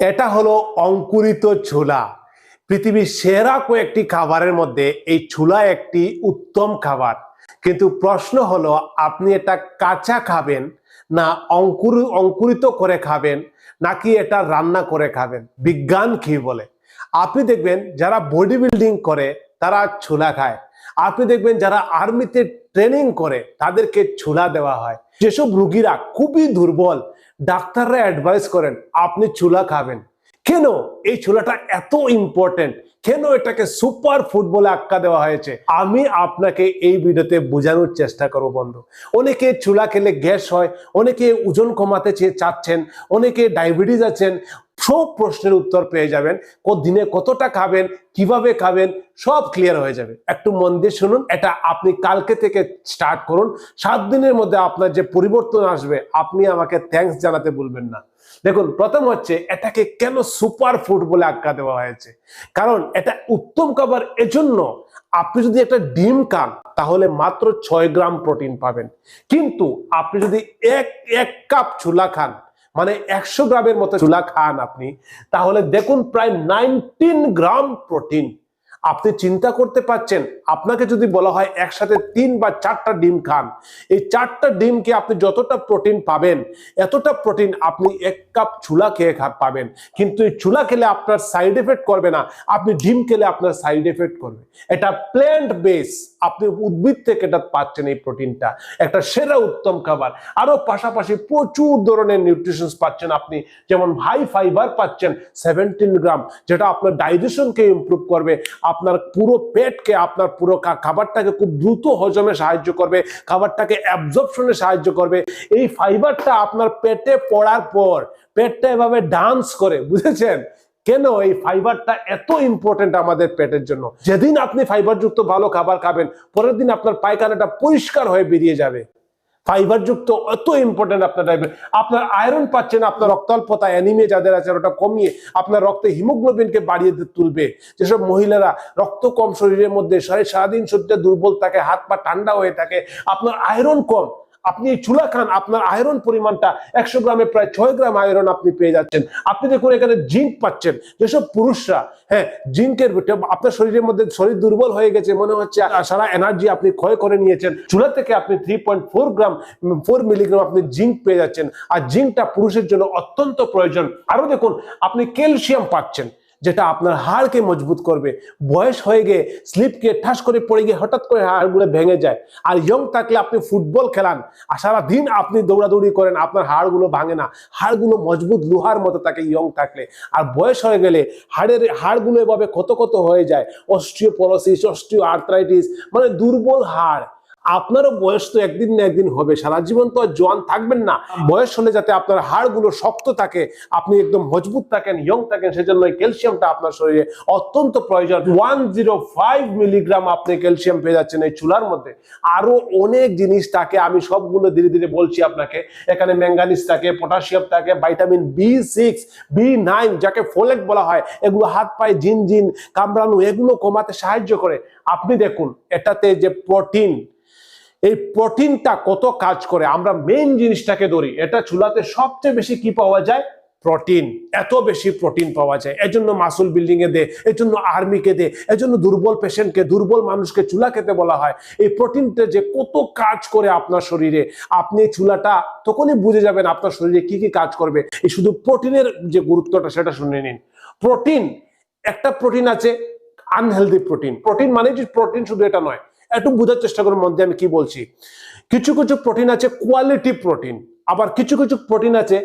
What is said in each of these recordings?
এটা হলো অঙ্কুরিত ছোলা। পৃথিবীর সেরা কয়েকটি খাবারের মধ্যে এই ছোলা একটি উত্তম খাবার। কিন্তু প্রশ্ন হলো, আপনি এটা কাঁচা খাবেন না অঙ্কুর অঙ্কুরিত করে খাবেন নাকি এটা রান্না করে খাবেন? বিজ্ঞান কি বলে? আপনি দেখবেন যারা বডি বিল্ডিং করে, তারা ছোলা খায়। আপনি দেখবেন যারা আর্মিতে ট্রেনিং করে, তাদেরকে ছোলা দেওয়া হয়। যেসব রুগীরা খুবই দুর্বল, ডাক্তাররা অ্যাডভাইস করেন, আপনি ছোলা খাবেন। কেন? এই ছোলাটা এত ইম্পর্টেন্ট কেন এটাকে সুপার ফুড বলে আখ্যা দেওয়া হয়েছে? আমি আপনাকে এই ভিডিওতে বোঝানোর চেষ্টা করব বন্ধু। অনেকে ছোলা খেলে গ্যাস হয়, অনেকে ওজন কমাতে চাচ্ছেন, অনেকে ডায়াবেটিস আছেন সব প্রশ্নের উত্তর পেয়ে যাবেন দিনে কতটা খাবেন, কীভাবে খাবেন, সব ক্লিয়ার হয়ে যাবে। একটু মন দিয়ে শুনুন, এটা আপনি কালকে থেকে স্টার্ট করুন। সাত দিনের মধ্যে আপনার যে পরিবর্তন আসবে, আপনি আমাকে থ্যাঙ্কস জানাতে ভুলবেন না। দেখুন, প্রথম হচ্ছে এটাকে কেন সুপার ফুড বলে আখ্যা দেওয়া হয়েছে? কারণ এটা উত্তম খাবার, এজন্য আপনি যদি একটা ডিম খান, তাহলে মাত্র ছয় গ্রাম প্রোটিন পাবেন। কিন্তু আপনি যদি এক এক কাপ ছোলা খান মানে একশো গ্রামের মতো চুলা খান আপনি তাহলে দেখুন প্রায় নাইনটিন গ্রাম প্রোটিন আপনি চিন্তা করতে পাচ্ছেন আপনাকে যদি বলা হয় একসাথে তিন বা চারটা ডিম খান, এই চারটা ডিমকে আপনি যতটা প্রোটিন পাবেন, এতটা প্রোটিন আপনি এক কাপ চুলা খেয়ে পাবেন। কিন্তু এই চুলা খেলে আপনার সাইড এফেক্ট করবে না, আপনি ডিম খেলে আপনার সাইড এফেক্ট করবে। এটা প্ল্যান্ট বেস, আপনি উদ্ভিদ থেকে এটা পাচ্ছেন এই প্রোটিনটা। একটা সেরা উত্তম খাবার। আরও পাশাপাশি প্রচুর ধরনের নিউট্রিশনস পাচ্ছেন আপনি। যেমন হাই ফাইবার পাচ্ছেন সেভেন্টিন গ্রাম যেটা আপনার ডাইজেশনকে ইমপ্রুভ করবে। আপনার পুরো পেটকে, আপনার পুরো খাবারটাকে খুব দ্রুত হজমে সাহায্য করবে, খাবারটাকে অ্যাবজর্পশনে সাহায্য করবে। এই ফাইবারটা আপনার পেটে পড়ার পর, পেটটা এভাবে ডান্স করে, বুঝেছেন? কেন এই ফাইবারটা এত ইম্পর্টেন্ট আমাদের পেটের জন্য? যেদিন আপনি ফাইবারযুক্ত ভালো খাবার খাবেন, পরের দিন আপনার পায়খানাটা পরিষ্কার হয়ে বেরিয়ে যাবে। ফাইবার অত ইম্পর্টেন্ট আপনার ডায়াবেটিস আপনার আয়রন পাচ্ছেন, আপনার রক্তাল্পতা অ্যানিমিয়া যাদের আছে ওটা কমিয়ে আপনার রক্তে হিমোগ্লোবিনকে বাড়িয়ে তুলবে। যেসব মহিলারা রক্ত কম শরীরের মধ্যে সারা সারাদিন শরীরটা দুর্বল থাকে, হাত পা ঠান্ডা হয়ে থাকে, আপনার আয়রন কম। আপনি চুলা খান, আপনার আয়রন পরিমাণটা একশো গ্রামে প্রায় ছয় গ্রাম আয়রন আপনি পেয়ে যাচ্ছেন। আপনি দেখুন এখানে জিঙ্ক পাচ্ছেন। যেসব পুরুষরা হ্যাঁ জিঙ্কের আপনার শরীরের মধ্যে শরীর দুর্বল হয়ে গেছে, মনে হচ্ছে সারা এনার্জি আপনি ক্ষয় করে নিয়েছেন। চুলা থেকে আপনি three point four gram four milligram আপনি জিঙ্ক পেয়ে যাচ্ছেন। আর জিঙ্কটা পুরুষের জন্য অত্যন্ত প্রয়োজন। আরও দেখুন, আপনি ক্যালসিয়াম পাচ্ছেন। যেটা আপনার হাড়কে মজবুত করবে। বয়স হয়ে গিয়ে স্লিপকে ঠাস করে পড়ে গিয়ে হঠাৎ করে হাড়গুলো ভেঙে যায়। আর ইয়ং থাকলে আপনি ফুটবল খেলান। আর সারাদিন আপনি দৌড়াদৌড়ি করেন, আপনার হাড়গুলো ভাঙে না। হাড়গুলো মজবুত লোহার মতো থাকে ইয়ং থাকলে। আর বয়স হয়ে গেলে হাড়ের, হাড়গুলো এভাবে কত কত হয়ে যায়। অস্ট্রিওপোরোসিস অস্ট্রিও আর্থ্রাইটিস মানে দুর্বল হাড়। আপনারও বয়স তো একদিন না একদিন হবে। সারা জীবন তো আর জোয়ান থাকবেন না। বয়স হলে যাতে আপনার হাড়গুলো শক্ত থাকে আপনি একদম মজবুত থাকেন ইয়ং থাকেন সেজন্য ক্যালসিয়ামটা আপনার শরীরে অত্যন্ত প্রয়োজন। ওয়ান জিরো ফাইভ মিলিগ্রাম আপনি ক্যালসিয়াম পেয়ে যাচ্ছেন এই চুলার মধ্যে। আরও অনেক জিনিস থাকে আমি সবগুলো ধীরে ধীরে বলছি আপনাকে। এখানে ম্যাঙ্গানিজ থাকে পটাশিয়াম থাকে vitamin B six B nine যাকে ফোলেট বলা হয়। এগুলো হাত পায়ে জিন জিন কামড়ানো এগুলো কমাতে সাহায্য করে। আপনি দেখুন এটাতে যে প্রোটিন এই প্রোটিনটা কত কাজ করে? আমরা মেইন জিনিসটাকে ধরি। এটা চুলাতে সবচেয়ে বেশি কি পাওয়া যায়? প্রোটিন। এত বেশি প্রোটিন পাওয়া যায়। এজন্য মাসুল বিল্ডিং এ দে এজন্য আর্মিকে দে এজন্য দুর্বল পেশেন্টকে দুর্বল মানুষকে চুলা খেতে বলা হয়। এই প্রোটিনটা যে কত কাজ করে আপনার শরীরে, আপনি চুলাটা তখনই বুঝে যাবেন আপনার শরীরে কি কি কাজ করবে। এই শুধু প্রোটিনের যে গুরুত্বটা, সেটা শুনে নিন। প্রোটিন, একটা প্রোটিন আছে আনহেলদি প্রোটিন। প্রোটিন মানে যে প্রোটিন শুধু এটা নয় একটু বোঝার চেষ্টা করুন মধ্যে আমি কি বলছি। কিছু কিছু প্রোটিন আছে কোয়ালিটি প্রোটিন আবার কিছু কিছু প্রোটিন আছে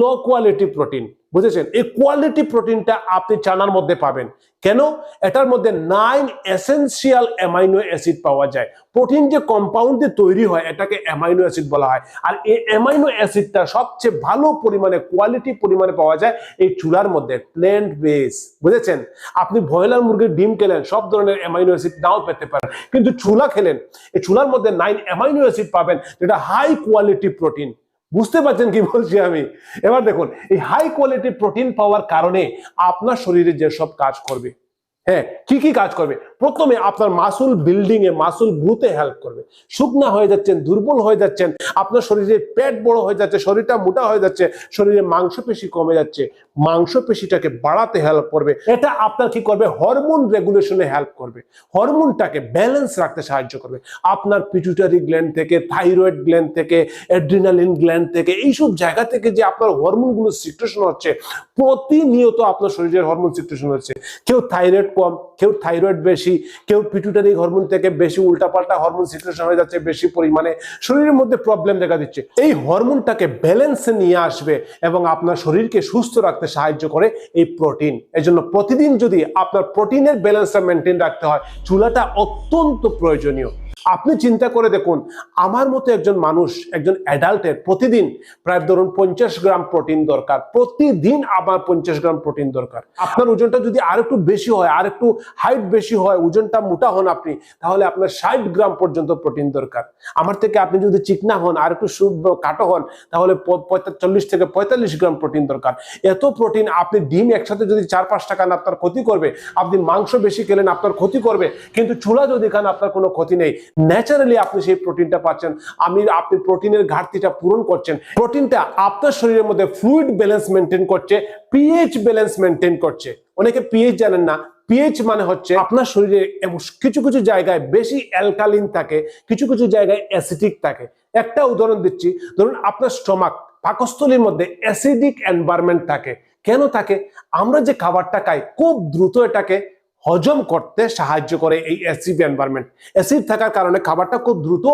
লো কোয়ালিটি প্রোটিন বুঝেছেন? এই কোয়ালিটি প্রোটিনটা আপনি চানার মধ্যে পাবেন। কেন? এটার মধ্যে নাইন এসেন্সিয়াল অ্যামাইনো অ্যাসিড পাওয়া যায়। প্রোটিন যে কম্পাউন্ড দিয়ে তৈরি হয়, এটাকে অ্যামাইনো অ্যাসিড বলা হয়। আর এই অ্যামাইনো অ্যাসিডটা সবচেয়ে ভালো পরিমাণে কোয়ালিটি পরিমাণে পাওয়া যায় এই চুলার মধ্যে প্ল্যান্ট বেস বুঝেছেন? আপনি ব্রয়লার মুরগির ডিম খেলেন, সব ধরনের অ্যামাইনো অ্যাসিড নাও পেতে পারেন। কিন্তু চুলা খেলেন, এই চুলার মধ্যে নাইন অ্যামাইনো অ্যাসিড পাবেন, যেটা হাই কোয়ালিটি প্রোটিন বুঝতে পারছেন কি বলছি আমি? এবার দেখুন, এই হাই কোয়ালিটি প্রোটিন পাওয়ার কারণে আপনার শরীরে যেসব কাজ করবে হ্যাঁ কি কি কাজ করবে? প্রথমে আপনার মাসুল বিল্ডিং এ, মাসুল গ্রুতে হেল্প করবে। শুকনা হয়ে যাচ্ছেন, দুর্বল হয়ে যাচ্ছেন, আপনার শরীরে পেট বড় হয়ে যাচ্ছে, শরীরটা মোটা হয়ে যাচ্ছে, শরীরে মাংসপেশি কমে যাচ্ছে, মাংসপেশিটাকে বাড়াতে হেল্প করবে। এটা আপনার কি করবে? হরমোন রেগুলেশনে হেল্প করবে। হরমোনটাকে ব্যালেন্স রাখতে সাহায্য করবে। আপনার পিটুটারি গ্ল্যান্ড থেকে থাইরয়েড গ্ল্যান্ড থেকে অ্যাড্রিনালিন গ্ল্যান্ড থেকে, এইসব জায়গা থেকে যে আপনার হরমোনগুলো সিক্রেশন হচ্ছে, প্রতিনিয়ত আপনার শরীরের হরমোন সিক্রেশন হচ্ছে। কেউ থাইরয়েড কম, কেউ থাইরয়েড বেশি কেউ পিটুটারি হরমোন থেকে বেশি উল্টাপাল্টা হরমোন সিচুয়েশন হয়ে যাচ্ছে, বেশি পরিমাণে শরীরের মধ্যে প্রবলেম দেখা দিচ্ছে। এই হরমোনটাকে ব্যালেন্সে নিয়ে আসবে এবং আপনার শরীরকে সুস্থ রাখতে সাহায্য করে এই প্রোটিন এজন্য প্রতিদিন যদি আপনার প্রোটিনের ব্যালেন্সটা মেনটেন রাখতে হয়, চুলাটা অত্যন্ত প্রয়োজনীয়। আপনি চিন্তা করে দেখুন, আমার মতো একজন মানুষ, একজন অ্যাডাল্টের প্রতিদিন প্রায় ধরুন পঞ্চাশ গ্রাম প্রোটিন দরকার। প্রতিদিন আমার পঞ্চাশ গ্রাম প্রোটিন দরকার। আপনার ওজনটা যদি আর একটু বেশি হয় আর একটু হাইট বেশি হয়, ওজনটা মোটা হন আপনি, তাহলে আপনার ষাট গ্রাম পর্যন্ত প্রোটিন দরকার। আমার থেকে আপনি যদি চিকনা হন আর একটু কাটো হন, তাহলে চল্লিশ থেকে পঁয়তাল্লিশ গ্রাম প্রোটিন দরকার। এত প্রোটিন আপনি ডিম একসাথে যদি চার, পাঁচ টাকা আপনার ক্ষতি করবে, আপনি মাংস বেশি খেলেন আপনার ক্ষতি করবে, কিন্তু চুলা যদি খান আপনার কোনো ক্ষতি নেই। ন্যাচারালি আপনি সেই প্রোটিনটা পাচ্ছেন। আমি, আপনি প্রোটিনের ঘাটতিটা পূরণ করছেন। প্রোটিনটা আপনার শরীরের মধ্যে ফ্লুইড ব্যালেন্স মেনটেন করছে পিএইচ ব্যালেন্স মেনটেন করছে। অনেকে পিএইচ জানেন না। পিএইচ মানে হচ্ছে আপনার শরীরে কিছু কিছু জায়গায় বেশি অ্যালকালিন থাকে, কিছু কিছু জায়গায় অ্যাসিডিক থাকে। একটা উদাহরণ দিচ্ছি। ধরুন আপনার স্টমাক পাকস্থলীর মধ্যে অ্যাসিডিক এনভায়রনমেন্ট থাকে। কেন থাকে? আমরা যে খাবারটা খাই, খুব দ্রুত এটাকে হজম করতে সাহায্য করে এই অ্যাসিড এনভায়রনমেন্ট অ্যাসিড থাকার কারণে খাবারটা খুব দ্রুত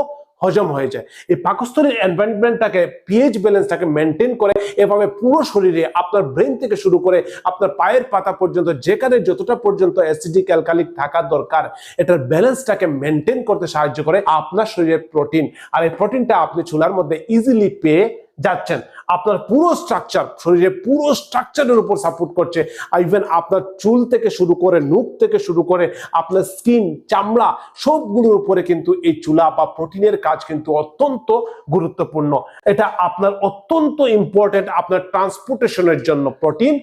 হজম হয়ে যায়। এই পাকস্থলীর এনভায়রনমেন্টটাকে পিএইচ ব্যালেন্সটাকে মেনটেন করে, এভাবে পুরো শরীরে আপনার ব্রেন থেকে শুরু করে আপনার পায়ের পাতা পর্যন্ত যেখানে যতটা পর্যন্ত অ্যাসিডিক অ্যালকালিক থাকা দরকার, এটার ব্যালেন্সটাকে মেনটেন করতে সাহায্য করে আপনার শরীরের প্রোটিন আর এই প্রোটিনটা আপনি চুলার মধ্যে ইজিলি পেয়ে যাচ্ছেন। আপনার পুরো স্ট্রাকচার শরীরের পুরো স্ট্রাকচারের উপর সাপোর্ট করছে। ইভেন আপনার চুল থেকে শুরু করে নুক থেকে শুরু করে, আপনার স্কিন চামড়া, সবগুলোর উপরে কিন্তু এই চুলা বা প্রোটিনের কাজ কিন্তু অত্যন্ত গুরুত্বপূর্ণ। এটা আপনার অত্যন্ত ইম্পর্টেন্ট আপনার ট্রান্সপোর্টেশনের জন্য প্রোটিন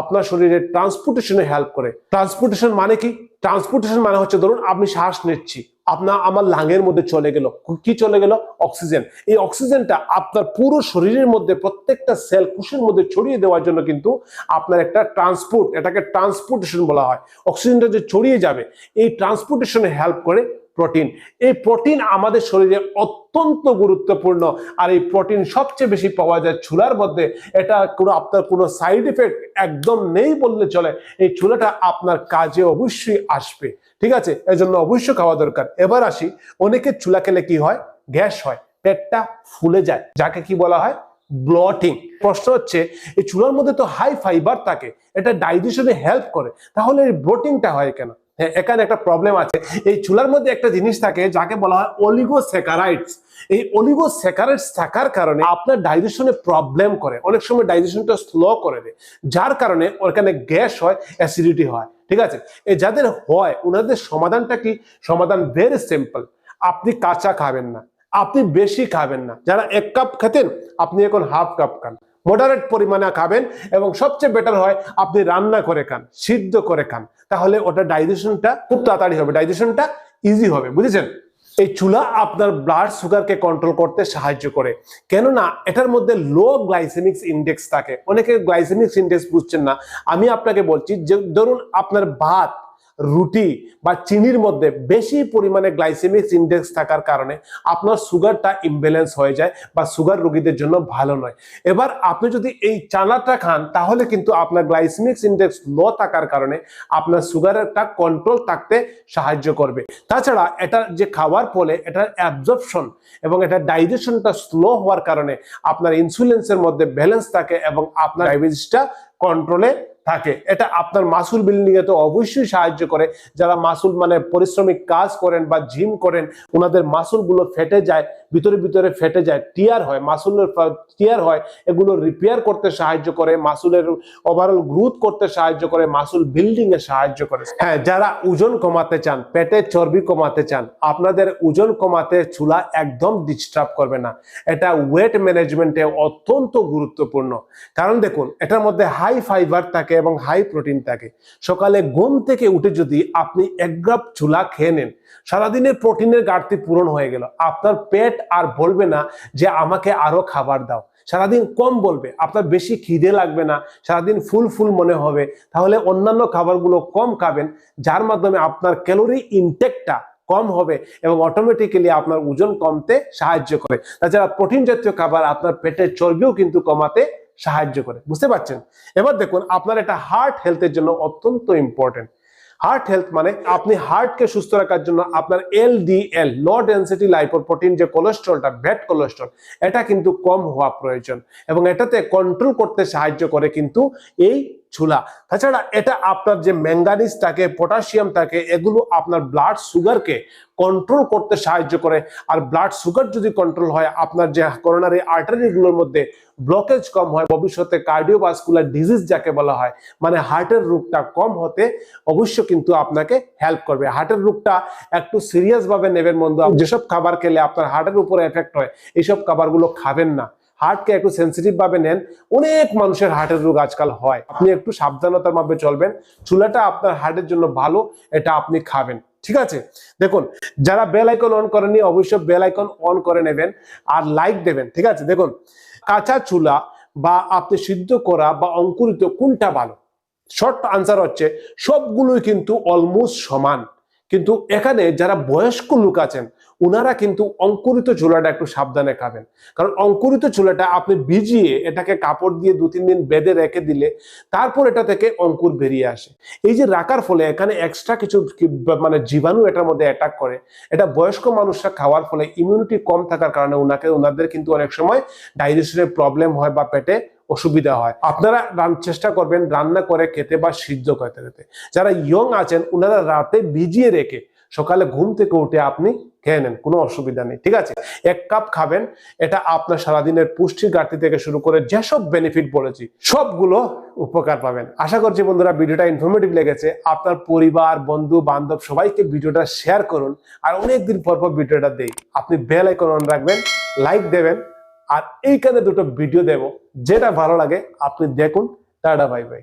আপনার শরীরের ট্রান্সপোর্টেশনে হেল্প করে। ট্রান্সপোর্টেশন মানে কি? ট্রান্সপোর্টেশন মানে হচ্ছে, ধরুন আপনি শ্বাস নিচ্ছি। আপনার আমার লাঙের মধ্যে চলে গেল। কি চলে গেল? অক্সিজেন। এই অক্সিজেনটা আপনার পুরো শরীরের মধ্যে প্রত্যেকটা সেল কোষের মধ্যে ছড়িয়ে দেওয়ার জন্য কিন্তু আপনার একটা ট্রান্সপোর্ট, এটাকে ট্রান্সপোর্টেশন বলা হয়। অক্সিজেনটা যে ছড়িয়ে যাবে, এই ট্রান্সপোর্টেশনে হেল্প করে প্রোটিন এই প্রোটিন আমাদের শরীরে অত্যন্ত গুরুত্বপূর্ণ। আর এই প্রোটিন সবচেয়ে বেশি পাওয়া যায় চুলার মধ্যে। এটা কোনো আপনার কোনো সাইড এফেক্ট একদম নেই বললে চলে। এই চুলাটা আপনার কাজে অবশ্যই আসবে। ঠিক আছে? এজন্য অবশ্যই খাওয়া দরকার। এবার আসি অনেকের চুলা খেলে কি হয়? গ্যাস হয়। পেটটা ফুলে যায়। যাকে কি বলা হয়? ব্লটিং প্রশ্ন হচ্ছে, এই চুলার মধ্যে তো হাই ফাইবার থাকে। এটা ডাইজেশনে হেল্প করে। তাহলে এই ব্লটিংটা হয় কেন? এখানে একটা প্রবলেম আছে। এই চুলার মধ্যে একটা জিনিস থাকে, যাকে বলা হয় অলিগোস্যাকারাইডস এই অলিগোস্যাকারাইডস থাকার কারণে আপনার ডাইজেশনে প্রবলেম করে। অনেক সময় ডাইজেশনটা স্লো করে দেয়, যার কারণে ওখানে গ্যাস হয় অ্যাসিডিটি হয়, ঠিক আছে? এই যাদের হয়, ওনাদের সমাধানটা কি? সমাধান ভেরি সিম্পল আপনি কাঁচা খাবেন না, আপনি বেশি খাবেন না। যারা এক কাপ খেতেন, আপনি এখন হাফ কাপ খান। মডারেট পরিমাণে খাবেন এবং সবচেয়ে বেটার হয় আপনি রান্না করে খান, সিদ্ধ করে খান। তাহলে ওটা ডাইজেশনটা খুব তাড়াতাড়ি হবে ডাইজেশনটা ইজি হবে, বুঝেছেন? এই চুলা আপনার ব্লাড সুগারকে কন্ট্রোল করতে সাহায্য করে। কেননা এটার মধ্যে লো গ্লাইসেমিক্স ইন্ডেক্স থাকে। অনেকে গ্লাইসেমিক্স ইন্ডেক্স বুঝছেন না। আমি আপনাকে বলছি যে, ধরুন আপনার ভাত রুটি বা চিনির মধ্যে বেশি পরিমাণে গ্লাইসেমিক্স ইন্ডেক্স থাকার কারণে আপনার সুগারটা ইমব্যালেন্স হয়ে যায় বা সুগার রোগীদের জন্য ভালো নয়। এবার আপনি যদি এই চানাটা খান, তাহলে কিন্তু আপনার গ্লাইসেমিক্স ইন্ডেক্স লো থাকার কারণে আপনার সুগারেরটা কন্ট্রোল থাকতে সাহায্য করবে। তাছাড়া এটা যে খাওয়ার ফলে এটার অ্যাবজর্পশন এবং এটা ডাইজেশনটা স্লো হওয়ার কারণে আপনার ইনসুলেন্সের মধ্যে ব্যালেন্স থাকে এবং আপনার ডায়াবেটিসটা কন্ট্রোলে থাকে। এটা আপনার মাসুল বিল্ডিং এ তো অবশ্যই সাহায্য করে। যারা মাসুল মানে পরিশ্রমিক কাজ করেন বা জিম করেন, ওনাদের মাসুলগুলো ফেটে যায়। ভিতরে ভিতরে ফেটে যায় টিয়ার হয়, মাসুলের টিয়ার হয়, এগুলো রিপেয়ার করতে সাহায্য করে, মাসুলের ওভারঅল গ্রোথ করতে সাহায্য করে, মাসুল বিল্ডিং এ সাহায্য করে। হ্যাঁ যারা ওজন কমাতে চান পেটের চর্বি কমাতে চান, আপনাদের ওজন কমাতে চুলা একদম ডিস্টার্ব করবে না। এটা ওয়েট ম্যানেজমেন্টে অত্যন্ত গুরুত্বপূর্ণ। কারণ দেখুন, এটার মধ্যে হাই ফাইবার থাকে এবং হাই প্রোটিন থাকে। সকালে ঘুম থেকে উঠে যদি আপনি এক গ্রাপ চুলা খেয়ে নেন, সারাদিনের প্রোটিনের ঘাটতি পূরণ হয়ে গেল। আপনার পেট আর বলবে না যে আমাকে আরও খাবার দাও। সারাদিন কম বলবে, আপনার বেশি খিদে লাগবে না, সারাদিন ফুল ফুল মনে হবে। তাহলে অন্যান্য খাবারগুলো কম খাবেন, যার মাধ্যমে আপনার ক্যালোরি ইনটেকটা কম হবে এবং অটোমেটিক্যালি আপনার ওজন কমতে সাহায্য করে। তাছাড়া প্রোটিন জাতীয় খাবার আপনার পেটের চর্বিও কিন্তু কমাতে সাহায্য করে। বুঝতে পারছেন? এবার দেখুন, আপনার এটা হার্ট হেলথের জন্য অত্যন্ত ইম্পর্টেন্ট হার্ট হেলথ মানে আপনি হার্টকে সুস্থ রাখার জন্য আপনার L D LDL low density lipoprotein যে কোলেস্ট্রলটা ব্যাড কোলেস্ট্রল এটা কিন্তু কম হওয়া প্রয়োজন। এবং এটাতে কন্ট্রোল করতে সাহায্য করে কিন্তু এই চুলা। তাছাড়া এটা আপনার যে ম্যাঙ্গানিজ থাকে, পটাশিয়াম থাকে, এগুলো আপনার ব্লাড সুগারকে কন্ট্রোল করতে সাহায্য করে। আর ব্লাড সুগার যদি কন্ট্রোল হয়, আপনার যে করোনারি আর্টারিগুলোর মধ্যে ব্লকেজ কম হয়, ভবিষ্যতে কার্ডিওভাস্কুলার ডিজিজ যাকে বলা হয় মানে হার্টের রোগটা কম হতে অবশ্য কিন্তু আপনাকে হেল্প করবে। হার্টের রোগটা একটু সিরিয়াস ভাবে নেবেন বন্ধু। যেসব খাবার খেলে আপনার হার্টের উপরে এফেক্ট হয় এইসব খাবারগুলো খাবেন না। হার্টকে একটু সেন্সিটিভ ভাবে নেন। অনেক মানুষের হার্টের রোগ আজকাল হয়। আপনি একটু সাবধানতার ভাবে চলবেন। চুলাটা আপনার হার্টের জন্য ভালো, এটা আপনি খাবেন। ঠিক আছে? দেখুন, যারা বেল আইকন অন করেনি অবশ্যই বেল আইকন অন করে নেবেন আর লাইক দেবেন। ঠিক আছে? দেখুন, কাঁচা চুলা বা আপনি সিদ্ধ করা বা অঙ্কুরিত কোনটা ভালো? শর্ট আনসার হচ্ছে, সবগুলোই কিন্তু অলমোস্ট সমান। কিন্তু এখানে যারা বয়স্ক লোক আছেন ওনারা কিন্তু অঙ্কুরিত চুলাটা একটু সাবধানে খাবেন। কারণ অঙ্কুরিত চুলাটা আপনি ভিজিয়ে এটাকে কাপড় দিয়ে দু, তিন দিন বেঁধে রেখে দিলে তারপর এটা থেকে অঙ্কুর বেরিয়ে আসে। এই যে রাখার ফলে এখানে এক্সট্রা কিছু মানে জীবাণু এটার মধ্যে অ্যাটাক করে। এটা বয়স্ক মানুষরা খাওয়ার ফলে ইমিউনিটি কম থাকার কারণে ওনাকে ওনাদের কিন্তু অনেক সময় ডাইজেশনের প্রবলেম হয় বা পেটে অসুবিধা হয়। আপনারা রান- চেষ্টা করবেন, রান্না করে খেতে বা সিদ্ধ করতে খেতে। যারা ইয়ং আছেন ওনারা রাতে ভিজিয়ে রেখে সকালে ঘুম থেকে উঠে আপনি খেয়ে নেন, কোনো অসুবিধা নেই, ঠিক আছে? এক কাপ খাবেন, এটা আপনার সারাদিনের পুষ্টির ঘাটতি থেকে শুরু করে যেসব বেনিফিট বলেছি, সবগুলো উপকার পাবেন। আশা করছি বন্ধুরা, ভিডিওটা ইনফরমেটিভ লেগেছে। আপনার পরিবার, বন্ধু, বান্ধব, সবাইকে ভিডিওটা শেয়ার করুন। আর অনেকদিন পর পর ভিডিওটা দেই। আপনি বেল আইকন অন রাখবেন লাইক দেবেন আর এইখানে দুটো ভিডিও দেব যেটা ভালো লাগে আপনি দেখুন টাটা বাই বাই